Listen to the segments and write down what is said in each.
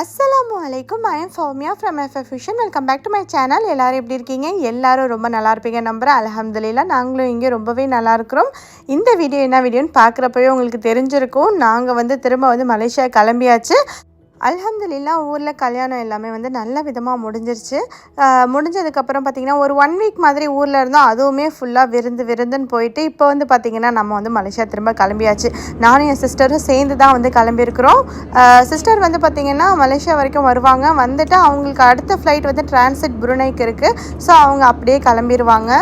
அஸ்ஸலாமு அலைக்கும் I am Fowmiya from FF fashion welcome back to my channel எல்லோரும் எப்படி இருக்கீங்க? எல்லோரும் ரொம்ப நல்லா இருப்பீங்க நம்புகிறேன் அலமதுல்லா நாங்களும் இங்கே ரொம்பவே நல்லா இருக்கிறோம். இந்த வீடியோ என்ன வீடியோன்னு பார்க்குறப்பவே உங்களுக்கு தெரிஞ்சிருக்கும். நாங்கள் வந்து திரும்ப வந்து மலேசியா கிளம்பியாச்சு. அல்ஹம்துலில்லா ஊரில் கல்யாணம் எல்லாமே வந்து நல்ல விதமாக முடிஞ்சிருச்சு. முடிஞ்சதுக்கப்புறம் பார்த்திங்கன்னா ஒரு ஒன் வீக் மாதிரி ஊரில் இருந்தோம். அதுவுமே ஃபுல்லாக விருந்து விருந்துன்னு போயிட்டு இப்போ வந்து பார்த்திங்கன்னா நம்ம வந்து மலேசியா திரும்ப கிளம்பியாச்சு. நானும் என் சிஸ்டரும் சேர்ந்து தான் வந்து கிளம்பியிருக்கிறோம். சிஸ்டர் வந்து பார்த்திங்கன்னா மலேசியா வரைக்கும் வருவாங்க. வந்துட்டு அவங்களுக்கு அடுத்த ஃப்ளைட் வந்து டிரான்சிட் புருனைக்கு இருக்குது ஸோ அவங்க அப்படியே கிளம்பிடுவாங்க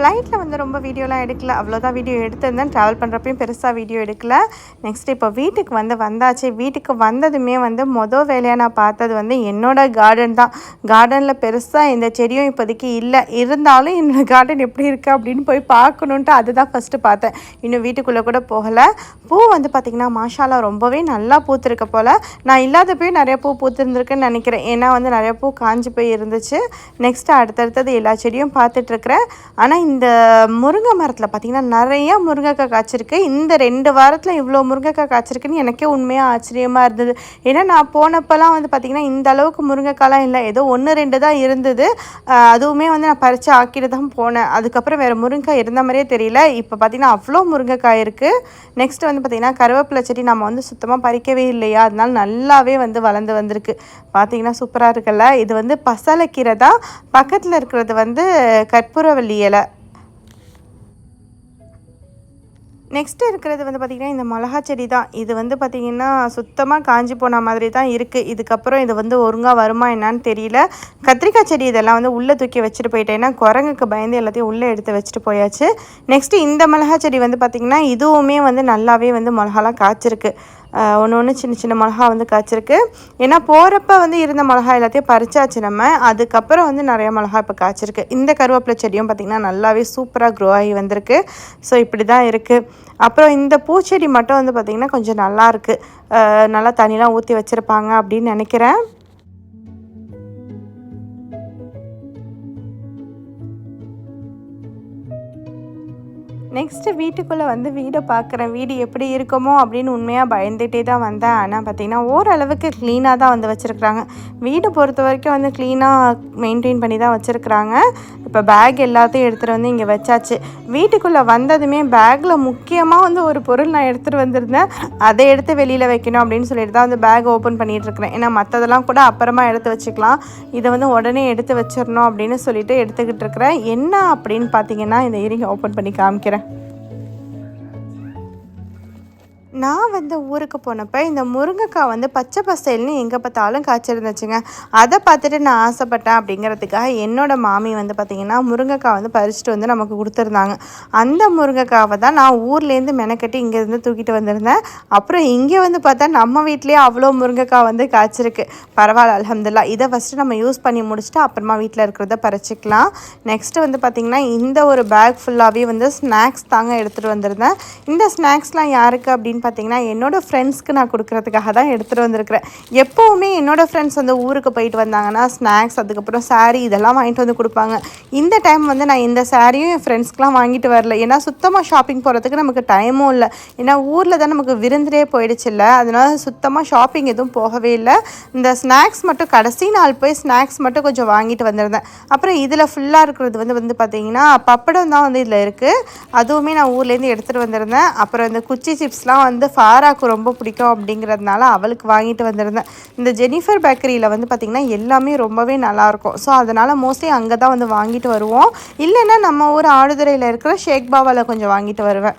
ஃப்ளைட்டில் வந்து ரொம்ப வீடியோலாம் எடுக்கல. அவ்வளோதான் வீடியோ எடுத்திருந்தேன். ட்ராவல் பண்ணுறப்பையும் பெருசாக வீடியோ எடுக்கல. நெக்ஸ்ட் இப்போ வீட்டுக்கு வந்து வந்தாச்சு. வீட்டுக்கு வந்ததுமே வந்து மொதல் வேலையாக நான் பார்த்தது வந்து என்னோடய கார்டன் தான். கார்டனில் பெருசாக இந்த செடியும் இப்போதைக்கு இல்லை. இருந்தாலும் என்னோடய கார்டன் எப்படி இருக்குது அப்படின்னு போய் பார்க்கணுன்ட்டு அதுதான் ஃபஸ்ட்டு பார்த்தேன். இன்னும் வீட்டுக்குள்ளே கூட போகலை. பூ வந்து பார்த்திங்கன்னா மாஷாலா ரொம்பவே நல்லா பூத்துருக்க போல். நான் இல்லாத போய் நிறைய பூ பூத்துருந்துருக்குன்னு நினைக்கிறேன். ஏன்னா வந்து நிறைய பூ காஞ்சு போய் இருந்துச்சு. நெக்ஸ்ட்டு அடுத்தடுத்தது எல்லா செடியும் பார்த்துட்ருக்குறேன் ஆனால் இந்த முருங்கை மரத்தில் பார்த்திங்கன்னா நிறைய முருங்கைக்காய் காய்ச்சிருக்கு. இந்த ரெண்டு வாரத்தில் இவ்வளோ முருங்கைக்காய் காய்ச்சிருக்குன்னு எனக்கே உண்மையாக ஆச்சரியமாக இருந்தது. ஏன்னா நான் போனப்போலாம் வந்து பார்த்திங்கன்னா இந்த அளவுக்கு முருங்கைக்காய்லாம் இல்லை. ஏதோ ஒன்று ரெண்டு தான் இருந்தது. அதுவுமே வந்து நான் பறித்து ஆக்கிட்டு தான் போனேன். அதுக்கப்புறம் வேறு முருங்கைக்காய் இருந்த மாதிரியே தெரியல. இப்போ பார்த்திங்கன்னா அவ்வளோ முருங்கைக்காய் இருக்குது நெக்ஸ்ட் வந்து பார்த்திங்கன்னா கருவேப்பிலை செடி நம்ம வந்து சுத்தமாக பறிக்கவே இல்லையா? அதனால நல்லாவே வந்து வளர்ந்து வந்திருக்கு. பார்த்திங்கன்னா சூப்பராக இருக்குல்ல? இது வந்து பசலைக்கீரை தான். பக்கத்தில் இருக்கிறது வந்து கற்பூரவள்ளி இலை. நெக்ஸ்ட் இருக்கிறது வந்து பார்த்திங்கன்னா இந்த மிளகா செடி தான். இது வந்து பார்த்திங்கன்னா சுத்தமாக காஞ்சி போன மாதிரி தான் இருக்குது இதுக்கப்புறம் இது வந்து ஒழுங்காக வருமா என்னான்னு தெரியல. கத்திரிக்காய் செடி இதெல்லாம் வந்து உள்ளே தூக்கி வச்சுட்டு போயிட்டேன். ஏன்னா குரங்குக்கு பயந்து எல்லாத்தையும் உள்ளே எடுத்து வச்சுட்டு போயாச்சு. நெக்ஸ்ட்டு இந்த மிளகா செடி வந்து பார்த்திங்கன்னா இதுவுமே வந்து நல்லாவே வந்து மிளகாலாம் காய்ச்சிருக்கு. ஒன்று ஒன்று சின்ன சின்ன மிளகா வந்து காய்ச்சிருக்கு. ஏன்னா போகிறப்ப வந்து இருந்த மிளகா எல்லாத்தையும் பறிச்சாச்சு நம்ம. அதுக்கப்புறம் வந்து நிறைய மிளகா இப்போ காய்ச்சிருக்கு. இந்த கருவேப்பிலை செடியும் பார்த்திங்கன்னா நல்லாவே சூப்பராக க்ரோ ஆகி வந்திருக்கு. ஸோ இப்படி தான் இருக்குது அப்புறம் இந்த பூச்செடி மட்டும் வந்து பார்த்திங்கன்னா கொஞ்சம் நல்லா இருக்குது நல்லா தண்ணிலாம் ஊற்றி வச்சுருப்பாங்க அப்படின்னு நினைக்கிறேன். நெக்ஸ்ட்டு வீட்டுக்குள்ளே வந்து வீடை பார்க்குறேன் வீடு எப்படி இருக்குமோ அப்படின்னு உண்மையாக பயந்துகிட்டே தான் வந்தேன். ஆனால் பார்த்திங்கன்னா ஓரளவுக்கு க்ளீனாக தான் வந்து வச்சுருக்குறாங்க. வீடு பொறுத்த வரைக்கும் வந்து க்ளீனாக மெயின்டைன் பண்ணி தான் வச்சுருக்குறாங்க. இப்போ பேக் எல்லாத்தையும் எடுத்துகிட்டு வந்து இங்கே வச்சாச்சு. வீட்டுக்குள்ளே வந்ததுமே பேக்கில் முக்கியமாக வந்து ஒரு பொருள் நான் எடுத்துகிட்டு வந்திருந்தேன். அதை எடுத்து வெளியில் வைக்கணும் அப்படின்னு சொல்லிட்டு தான் வந்து பேக் ஓப்பன் பண்ணிகிட்டுருக்குறேன் ஏன்னா மற்றதெல்லாம் கூட அப்புறமா எடுத்து வச்சுக்கலாம். இதை வந்து உடனே எடுத்து வச்சிடணும் அப்படின்னு சொல்லிட்டு எடுத்துக்கிட்டு இருக்கிறேன். என்ன அப்படின்னு பார்த்தீங்கன்னா இந்த இறங்கி ஓப்பன் பண்ணி காமிக்கிறேன். நான் வந்து ஊருக்கு போனப்போ இந்த முருங்கைக்காய் வந்து பச்சை பசைல்னு எங்கே பார்த்தாலும் காய்ச்சிருந்துச்சுங்க. அதை பார்த்துட்டு நான் ஆசைப்பட்டேன் அப்படிங்கிறதுக்காக என்னோட மாமி வந்து பார்த்திங்கன்னா முருங்கைக்காய் வந்து பறிச்சுட்டு வந்து நமக்கு கொடுத்துருந்தாங்க. அந்த முருங்கைக்காவை தான் நான் ஊர்லேருந்து மெனக்கட்டி இங்கேருந்து தூக்கிட்டு வந்திருந்தேன். அப்புறம் இங்கே வந்து பார்த்தா நம்ம வீட்லேயே அவ்வளோ முருங்கைக்காய் வந்து காய்ச்சிருக்கு. பரவாயில்ல அலமதுல்லா இதை ஃபஸ்ட்டு நம்ம யூஸ் பண்ணி முடிச்சுட்டு அப்புறமா வீட்டில் இருக்கிறத பறிச்சிக்கலாம். நெக்ஸ்ட்டு வந்து பார்த்திங்கன்னா இந்த ஒரு பேக் ஃபுல்லாகவே வந்து ஸ்நாக்ஸ் தாங்க எடுத்துகிட்டு வந்திருந்தேன். இந்த ஸ்நாக்ஸ்லாம் யாருக்கு அப்படின்னு பார்த்தீங்கன்னா என்னோடய ஃப்ரெண்ட்ஸ்க்கு நான் கொடுக்குறதுக்காக தான் எடுத்துகிட்டு வந்திருக்கிறேன். எப்போவுமே என்னோடய ஃப்ரெண்ட்ஸ் வந்து ஊருக்கு போயிட்டு வந்தாங்கன்னா ஸ்நாக்ஸ் அதுக்கப்புறம் சாரீ இதெல்லாம் வாங்கிட்டு வந்து கொடுப்பாங்க. இந்த டைம் வந்து நான் இந்த சாரியும் என் ஃப்ரெண்ட்ஸ்க்குலாம் வாங்கிட்டு வரல. ஏன்னா சுத்தமாக ஷாப்பிங் போகிறதுக்கு நமக்கு டைமும் இல்லை. ஏன்னா ஊரில் தான் நமக்கு விருந்திலே போயிடுச்சுல்ல அதனால் சுத்தமாக ஷாப்பிங் எதுவும் போகவே இல்லை. இந்த ஸ்நாக்ஸ் மட்டும் கடைசி நாள் போய் ஸ்நாக்ஸ் மட்டும் கொஞ்சம் வாங்கிட்டு வந்திருந்தேன். அப்புறம் இதில் ஃபுல்லாக இருக்கிறது வந்து வந்து பார்த்தீங்கன்னா பப்படம் தான் வந்து இதில் இருக்குது அதுவுமே நான் ஊர்லேருந்து எடுத்துகிட்டு வந்திருந்தேன். அப்புறம் இந்த குச்சி சிப்ஸ்லாம் வந்து ஃபாராக்கு ரொம்ப பிடிக்கும் அப்படிங்கிறதுனால அவளுக்கு வாங்கிட்டு வந்திருந்தேன். இந்த ஜெனிஃபர் பேக்கரியில் வந்து பார்த்திங்கன்னா எல்லாமே ரொம்பவே நல்லாயிருக்கும். ஸோ அதனால் மோஸ்ட்லி அங்கே தான் வந்து வாங்கிட்டு வருவோம். இல்லைன்னா நம்ம ஊர் ஆடுதுறையில் இருக்கிற ஷேக் பாபாவில் கொஞ்சம் வாங்கிட்டு வருவேன்.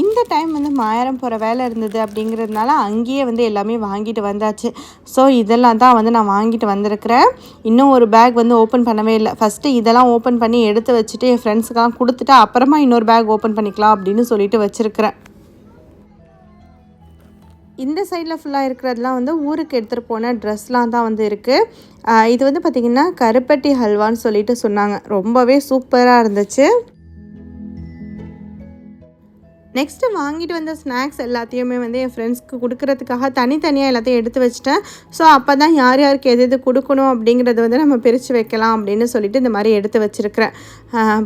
இந்த டைம் வந்து மாயரம் போகிற வேலை இருந்தது அப்படிங்கிறதுனால அங்கேயே வந்து எல்லாமே வாங்கிட்டு வந்தாச்சு. ஸோ இதெல்லாம் தான் வந்து நான் வாங்கிட்டு வந்திருக்கிறேன். இன்னும் ஒரு பேக் வந்து ஓப்பன் பண்ணவே இல்லை. ஃபஸ்ட்டு இதெல்லாம் ஓப்பன் பண்ணி எடுத்து வச்சுட்டு என் ஃப்ரெண்ட்ஸுக்கெல்லாம் கொடுத்துட்டு அப்புறமா இன்னொரு பேக் ஓப்பன் பண்ணிக்கலாம் அப்படின்னு சொல்லிட்டு வச்சுருக்கிறேன். இந்த சைடில் ஃபுல்லாக இருக்கிறதுலாம் வந்து ஊருக்கு எடுத்துகிட்டு போன ட்ரெஸ்லாம் தான் வந்து இருக்குது இது வந்து பார்த்திங்கன்னா கருப்பட்டி ஹல்வான்னு சொல்லிட்டு சொன்னாங்க. ரொம்பவே சூப்பராக இருந்துச்சு. நெக்ஸ்ட்டு வாங்கிட்டு வந்த ஸ்நாக்ஸ் எல்லாத்தையுமே வந்து என் ஃப்ரெண்ட்ஸ்க்கு கொடுக்கறதுக்காக தனித்தனியாக எல்லாத்தையும் எடுத்து வச்சிட்டேன். ஸோ அப்போ தான் யார் யாருக்கு எது எது கொடுக்கணும் அப்படிங்கிறது வந்து நம்ம பிரித்து வைக்கலாம் அப்படின்னு சொல்லிட்டு இந்த மாதிரி எடுத்து வச்சுருக்கிறேன்.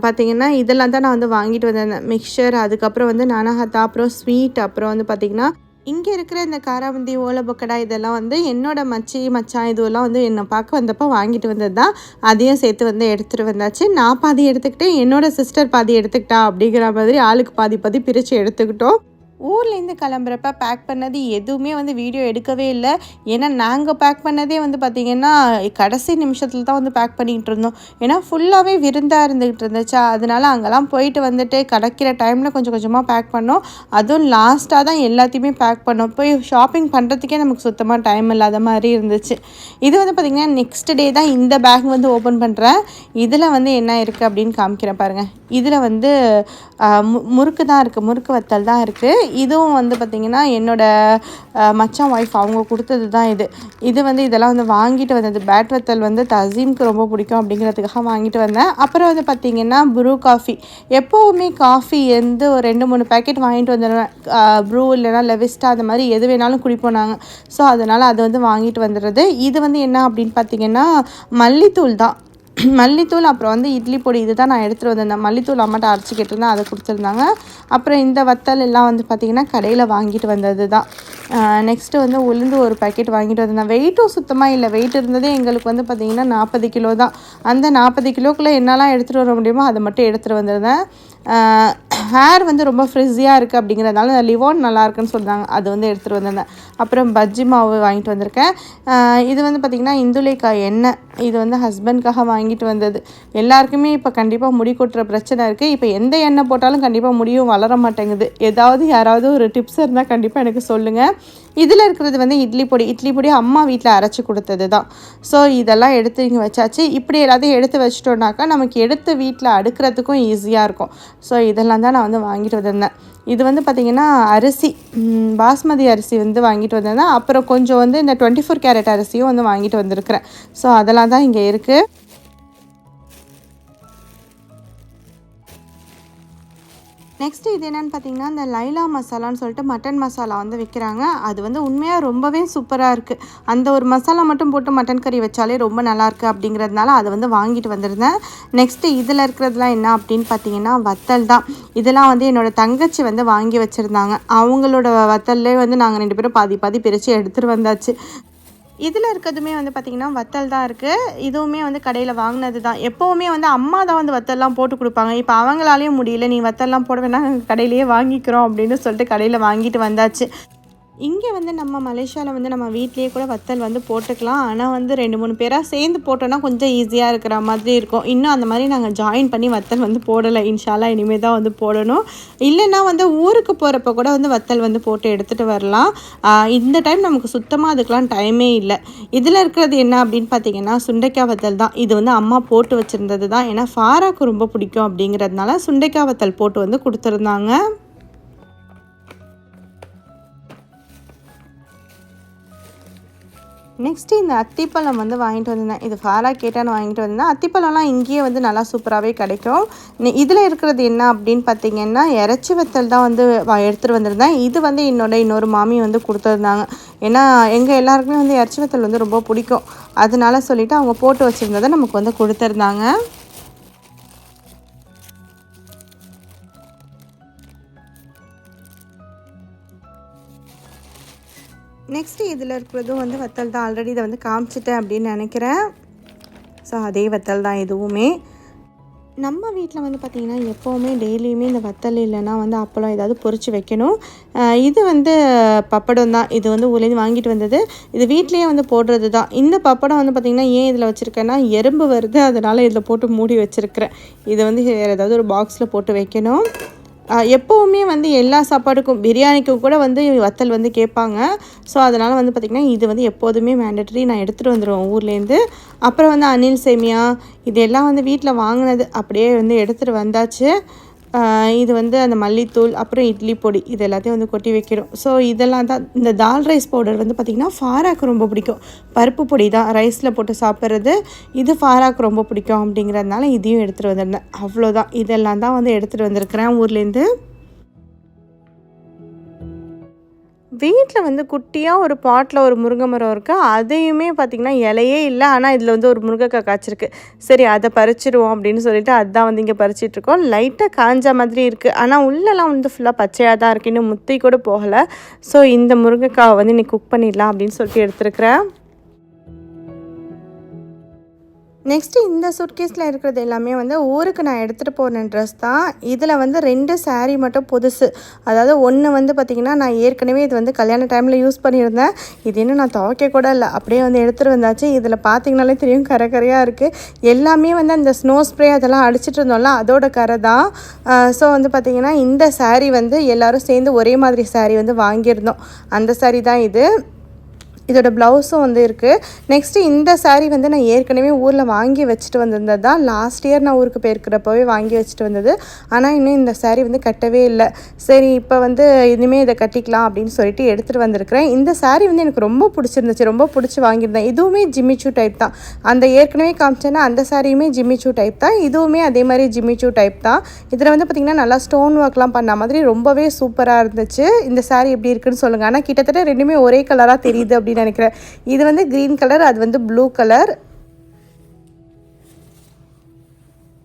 பார்த்தீங்கன்னா இதெல்லாம் தான் நான் வந்து வாங்கிட்டு வந்தேன். மிக்சர் அதுக்கப்புறம் வந்து நானாகத்தா அப்புறம் ஸ்வீட் அப்புறம் வந்து பார்த்திங்கன்னா இங்கே இருக்கிற இந்த காராபந்தி ஓலை பக்கடா இதெல்லாம் வந்து என்னோட மச்சி மச்சான் இதுவெல்லாம் வந்து என்னை பார்க்க வந்தப்போ வாங்கிட்டு வந்தது தான் அதையும் சேர்த்து வந்து எடுத்துகிட்டு வந்தாச்சு. நான் பாதி எடுத்துக்கிட்டேன். என்னோட சிஸ்டர் பாதி எடுத்துக்கிட்டா அப்படிங்கிற மாதிரி ஆளுக்கு பாதி பாதி பிரித்து எடுத்துக்கிட்டோம். ஊர்லேருந்து கிளம்புறப்ப பேக் பண்ணது எதுவுமே வந்து வீடியோ எடுக்கவே இல்லை. ஏன்னா நாங்கள் பேக் பண்ணதே வந்து பார்த்திங்கன்னா கடைசி நிமிஷத்தில் தான் வந்து பேக் பண்ணிக்கிட்டு இருந்தோம். ஏன்னா ஃபுல்லாகவே விருந்தாக இருந்துக்கிட்டு இருந்துச்சா? அதனால அங்கெல்லாம் போயிட்டு வந்துட்டு கிடைக்கிற டைமில் கொஞ்சம் கொஞ்சமாக பேக் பண்ணோம். அதுவும் லாஸ்ட்டாக தான் எல்லாத்தையுமே பேக் பண்ணோம். போய் ஷாப்பிங் பண்ணுறதுக்கே நமக்கு சுத்தமாக டைம் இல்லாத மாதிரி இருந்துச்சு. இது வந்து பார்த்திங்கன்னா நெக்ஸ்ட் டே தான் இந்த பேக் வந்து ஓப்பன் பண்ணுறேன் இதில் வந்து என்ன இருக்குது அப்படின்னு காமிக்கிறேன் பாருங்கள் இதில் வந்து மு முறுக்கு தான் இருக்குது முறுக்கு வத்தல் தான் இருக்குது இதுவும் வந்து பார்த்திங்கன்னா என்னோடய மச்சான் ஒய்ஃப் அவங்க கொடுத்தது தான் இது. இது வந்து இதெல்லாம் வந்து வாங்கிட்டு வந்தது. பேட் வத்தல் வந்து தசீம்க்கு ரொம்ப பிடிக்கும் அப்படிங்கிறதுக்காக வாங்கிட்டு வந்தேன். அப்புறம் வந்து பார்த்திங்கன்னா ப்ரூ காஃபி எப்போவுமே காஃபி எந்த ஒரு ரெண்டு மூணு பேக்கெட் வாங்கிட்டு வந்துடுவேன் ப்ரூ இல்லைனா லெவிஸ்டா அந்த மாதிரி எது வேணாலும் குடிப்போம் நாங்கள் ஸோ அதனால் அது வந்து வாங்கிட்டு வந்துடுறது இது வந்து என்ன அப்படின்னு பார்த்திங்கன்னா மல்லித்தூள் தான். மல்லித்தூள் அப்புறம் வந்து இட்லி பொடி இது தான் நான் எடுத்துகிட்டு வந்திருந்தேன் மல்லித்தூள் அம்மாட்ட அரைச்சி கேட்டிருந்தேன் அதை கொடுத்துருந்தாங்க அப்புறம் இந்த வத்தல் எல்லாம் வந்து பார்த்திங்கன்னா கடையில் வாங்கிட்டு வந்தது தான் நெக்ஸ்ட்டு வந்து உளுந்து ஒரு பேக்கெட் வாங்கிட்டு வந்திருந்தேன். வெயிட்டும் சுத்தமாக இல்லை. வெயிட் இருந்ததே எங்களுக்கு வந்து பார்த்திங்கன்னா நாற்பது கிலோ தான் அந்த நாற்பது கிலோக்குள்ளே என்னெல்லாம் எடுத்துகிட்டு வர முடியுமோ அதை மட்டும் எடுத்துகிட்டு வந்திருந்தேன். ஹேர் வந்து ரொம்ப ஃப்ரிஸியாக இருக்குது அப்படிங்கிறதுனால லிவோன் நல்லா இருக்குன்னு சொல்கிறாங்க அது வந்து எடுத்துகிட்டு வந்திருந்தேன். அப்புறம் பஜ்ஜி மாவு வாங்கிட்டு வந்திருக்கேன். இது வந்து பார்த்திங்கன்னா இந்துலேக்கா எண்ணெய். இது வந்து ஹஸ்பண்ட்காக வாங்கிட்டு வந்தது. எல்லாருக்குமே இப்போ கண்டிப்பாக முடி கொட்டுற பிரச்சனை இருக்குது இப்போ எந்த எண்ணெய் போட்டாலும் கண்டிப்பாக முடியும் வளர மாட்டேங்குது. ஏதாவது யாராவது ஒரு டிப்ஸ் இருந்தால் கண்டிப்பாக எனக்கு சொல்லுங்கள் இதில் இருக்கிறது வந்து இட்லி பொடி. இட்லி பொடி அம்மா வீட்டில் அரைச்சி கொடுத்தது தான். ஸோ இதெல்லாம் எடுத்து இங்கே வச்சாச்சு. இப்படி எல்லாத்தையும் எடுத்து வச்சிட்டோம்னாக்கா நமக்கு எடுத்து வீட்டில் அடுக்கிறதுக்கும் ஈஸியாக இருக்கும். ஸோ இதெல்லாம் தான் நான் வந்து வாங்கிட்டு வந்திருந்தேன். இது வந்து பார்த்திங்கன்னா அரிசி. பாஸ்மதி அரிசி வந்து வாங்கிட்டு வந்திருந்தேன். அப்புறம் கொஞ்சம் வந்து இந்த டுவெண்ட்டி ஃபோர் கேரட் அரிசியும் வந்து வாங்கிட்டு வந்திருக்கிறேன். ஸோ அதெல்லாம் தான் இங்கே இருக்குது நெக்ஸ்ட்டு இது என்னென்னு பார்த்தீங்கன்னா இந்த லைலா மசாலான்னு சொல்லிட்டு மட்டன் மசாலா வந்து விற்கிறாங்க அது வந்து உண்மையாக ரொம்பவே சூப்பராக இருக்குது அந்த ஒரு மசாலா மட்டும் போட்டு மட்டன் கறி வச்சாலே ரொம்ப நல்லாயிருக்கு அப்படிங்கிறதுனால அதை வந்து வாங்கிட்டு வந்திருந்தேன். நெக்ஸ்ட்டு இதில் இருக்கிறதுலாம் என்ன அப்படின்னு பார்த்தீங்கன்னா வத்தல் தான். இதெல்லாம் வந்து என்னோடய தங்கச்சி வந்து வாங்கி வச்சுருந்தாங்க. அவங்களோட வத்தல்லே வந்து நாங்கள் ரெண்டு பேரும் பாதி பாதி பிரித்து எடுத்துகிட்டு வந்தாச்சு. இதில் இருக்கிறதுமே வந்து பார்த்திங்கன்னா வத்தல் தான் இருக்குது இதுவுமே வந்து கடையில் வாங்கினது தான் எப்போவுமே வந்து அம்மா தான் வந்து வத்தல்லாம் போட்டு கொடுப்பாங்க. இப்போ அவங்களாலேயும் முடியல. நீ வத்தல்லாம் போட வேணாம் கடையிலேயே வாங்கிக்கிறோம் அப்படின்னு சொல்லிட்டு கடையில் வாங்கிட்டு வந்தாச்சு. இங்கே வந்து நம்ம மலேசியாவில் வந்து நம்ம வீட்லேயே கூட வத்தல் வந்து போட்டுக்கலாம். ஆனால் வந்து ரெண்டு மூணு பேராக சேர்ந்து போட்டோன்னா கொஞ்சம் ஈஸியாக இருக்கிற மாதிரி இருக்கும். இன்னும் அந்த மாதிரி நாங்கள் ஜாயின் பண்ணி வத்தல் வந்து போடலை. இன்ஷாலாக இனிமேல் தான் வந்து போடணும். இல்லைன்னா வந்து ஊருக்கு போகிறப்ப கூட வந்து வத்தல் வந்து போட்டு எடுத்துகிட்டு வரலாம். இந்த டைம் நமக்கு சுத்தமாக அதுக்கெலாம் டைமே இல்லை. இதில் இருக்கிறது என்ன அப்படின்னு பார்த்தீங்கன்னா சுண்டைக்காய் வத்தல் தான். இது வந்து அம்மா போட்டு வச்சுருந்தது தான். ஏன்னா ஃபாராக்கு ரொம்ப பிடிக்கும் அப்படிங்கிறதுனால சுண்டைக்காய் வத்தல் போட்டு வந்து கொடுத்துருந்தாங்க. நெக்ஸ்ட்டு இந்த அத்திப்பழம் வந்து வாங்கிட்டு வந்திருந்தேன். இது ஃபாராக கேட்டான்னு வாங்கிட்டு வந்தேன் அத்திப்பழம்லாம் இங்கேயே வந்து நல்லா சூப்பராகவே கிடைக்கும். இதில் இருக்கிறது என்ன அப்படின்னு பார்த்தீங்கன்னா இறச்சி வத்தல் தான் வந்து எடுத்துகிட்டு வந்திருந்தேன். இது வந்து என்னோட இன்னொரு மாமி வந்து கொடுத்துருந்தாங்க. ஏன்னா எங்கள் எல்லாருக்குமே வந்து இறச்சி வத்தல் வந்து ரொம்ப பிடிக்கும். அதனால சொல்லிவிட்டு அவங்க போட்டு வச்சுருந்ததை நமக்கு வந்து கொடுத்துருந்தாங்க. நெக்ஸ்ட்டு இதில் இருக்கிறதும் வந்து வத்தல் தான். ஆல்ரெடி இதை வந்து காமிச்சிட்டேன் அப்படின்னு நினைக்கிறேன். ஸோ அதே வத்தல் தான் எதுவுமே. நம்ம வீட்டில் வந்து பார்த்திங்கன்னா எப்போவுமே டெய்லியுமே இந்த வத்தல் இல்லைன்னா வந்து அப்பளம் ஏதாவது பொறிச்சு வைக்கணும். இது வந்து பப்படம் தான். இது வந்து ஊர்லேருந்து வாங்கிட்டு வந்தது. இது வீட்லேயே வந்து போடுறது தான். இந்த பப்படம் வந்து பார்த்திங்கன்னா ஏன் இதில் வச்சுருக்கேன்னா எறும்பு வருது. அதனால் இதில் போட்டு மூடி வச்சுருக்கிறேன். இதை வந்து வேறு ஏதாவது ஒரு பாக்ஸில் போட்டு வைக்கணும். எப்போவுமே வந்து எல்லா சாப்பாடுக்கும் பிரியாணிக்கும் கூட வந்து வத்தல் வந்து கேட்பாங்க. ஸோ அதனால் வந்து பார்த்திங்கன்னா இது வந்து எப்போதுமே மேண்டட்ரி நான் எடுத்துகிட்டு வந்துடுவேன் ஊர்லேருந்து. அப்புறம் வந்து அனில் சேமியா இதெல்லாம் வந்து வீட்டில் வாங்கினது அப்படியே வந்து எடுத்துகிட்டு வந்தாச்சு. இது வந்து அந்த மல்லித்தூள் அப்புறம் இட்லி பொடி இது எல்லாத்தையும் வந்து கொட்டி வைக்கிறோம் ஸோ இதெல்லாம் தான். இந்த தால் ரைஸ் பவுடர் வந்து பார்த்திங்கன்னா ஃபாராக்கு ரொம்ப பிடிக்கும். பருப்பு பொடி தான். ரைஸில் போட்டு சாப்பிட்றது இது ஃபாராக்கு ரொம்ப பிடிக்கும் அப்படிங்கிறதுனால இதையும் எடுத்துகிட்டு வந்திருந்தேன். அவ்வளோதான் இதெல்லாம் தான் வந்து எடுத்துகிட்டு வந்திருக்கிறேன். ஊர்லேருந்து வீட்டில் வந்து குட்டியாக ஒரு பாட்டில் ஒரு முருங்கை மரம் இருக்குது அதையுமே பார்த்திங்கன்னா இலையே இல்லை. ஆனால் இதில் வந்து ஒரு முருங்கைக்காய் காய்ச்சிருக்கு. சரி அதை பறிச்சிடுவோம் அப்படின்னு சொல்லிட்டு அதுதான் வந்து இங்கே பறிச்சிட்ருக்கோம் லைட்டாக காஞ்ச மாதிரி இருக்குது ஆனால் உள்ளெல்லாம் வந்து ஃபுல்லாக பச்சையாக தான் இருக்குது இன்னும் முத்தி கூட போகலை. ஸோ இந்த முருங்கைக்காவை வந்து இன்னைக்கு குக் பண்ணிடலாம் அப்படின்னு சொல்லிட்டு எடுத்துருக்கிறேன். நெக்ஸ்ட்டு இந்த சுட்கேஸில் இருக்கிறது எல்லாமே வந்து ஊருக்கு நான் எடுத்துகிட்டு போன ட்ரெஸ் தான். இதில் வந்து ரெண்டு சாரீ மட்டும் புதுசு. அதாவது ஒன்று வந்து பார்த்திங்கன்னா நான் ஏற்கனவே இது வந்து கல்யாண டைமில் யூஸ் பண்ணியிருந்தேன். இது இன்னும் நான் துவைக்க கூட இல்லை. அப்படியே வந்து எடுத்துகிட்டு வந்தாச்சு. இதில் பார்த்திங்கனாலே தெரியும் கரை கரையாக இருக்குது எல்லாமே வந்து அந்த ஸ்னோ ஸ்ப்ரே அதெல்லாம் அடிச்சிட்டு இருந்தோம்ல அதோட கரை தான். ஸோ வந்து பார்த்திங்கன்னா இந்த சாரீ வந்து எல்லோரும் சேர்ந்து ஒரே மாதிரி சாரீ வந்து வாங்கியிருந்தோம். அந்த சாரீ தான் இது. இதோட ப்ளவுஸும் வந்து இருக்குது நெக்ஸ்ட்டு இந்த சாரீ வந்து நான் ஏற்கனவே ஊரில் வாங்கி வச்சுட்டு வந்திருந்தது தான். லாஸ்ட் இயர் நான் ஊருக்கு போயிருக்கிறப்பவே வாங்கி வச்சுட்டு வந்தது. ஆனால் இன்னும் இந்த சாரீ வந்து கட்டவே இல்லை. சரி இப்போ வந்து இனிமேல் இதை கட்டிக்கலாம் அப்படின்னு சொல்லிட்டு எடுத்துகிட்டு வந்திருக்கிறேன். இந்த சாரீ வந்து எனக்கு ரொம்ப பிடிச்சிருந்துச்சு. ரொம்ப பிடிச்சி வாங்கியிருந்தேன். இதுவுமே ஜிம்மிச்சூ டைப் தான். அந்த ஏற்கனவே காமிச்சேன்னா அந்த சாரியுமே ஜிம்மிச்சூ டைப் தான். இதுவுமே அதே மாதிரி ஜிம்மிச்சூ டைப் தான். இதில் வந்து பார்த்திங்கன்னா நல்லா ஸ்டோன் ஒர்க்லாம் பண்ண மாதிரி ரொம்பவே சூப்பராக இருந்துச்சு. இந்த சாரீ எப்படி இருக்குன்னு சொல்லுங்கள் ஆனால் கிட்டத்தட்ட ரெண்டுமே ஒரே கலராக தெரியுது அப்படின்னு நினைக்கிறேன். இது வந்து க்ரீன் கலர் அது வந்து ப்ளூ கலர்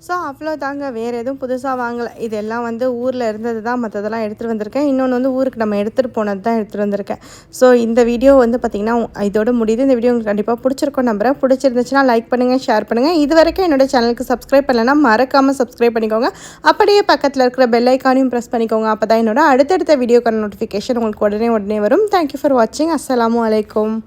ஸோ அவ்வளோ தாங்க வேறு எதுவும் புதுசாக வாங்கலை. இதெல்லாம் வந்து ஊரில் இருந்தது தான். மற்றதெல்லாம் எடுத்துகிட்டு வந்திருக்கேன். இன்னொன்று வந்து ஊருக்கு நம்ம எடுத்துகிட்டு போனது தான் எடுத்துகிட்டு வந்திருக்கேன். ஸோ இந்த வீடியோ வந்து பார்த்திங்கன்னா இதோட முடியுது. இந்த வீடியோ உங்களுக்கு கண்டிப்பாக பிடிச்சிருக்கோம் நம்புறேன். பிடிச்சிருந்துச்சுன்னா லைக் பண்ணுங்கள் ஷேர் பண்ணுங்கள் இது வரைக்கும் என்னோடய சேனலுக்கு சப்ஸ்கிரைப் பண்ணலைன்னா மறக்காமல் சப்ஸ்கிரைப் பண்ணிக்கோங்க. அப்படியே பக்கத்தில் இருக்கிற பெல் ஐக்கானையும் ப்ரெஸ் பண்ணிக்கோங்க. அப்போ தான் என்னோட அடுத்தடுத்த வீடியோக்கான நோட்டிஃபிகேஷன் உங்களுக்கு உடனே உடனே வரும். தேங்க்யூ ஃபார் வாட்சிங் அஸ்ஸலாமு வலைக்கம்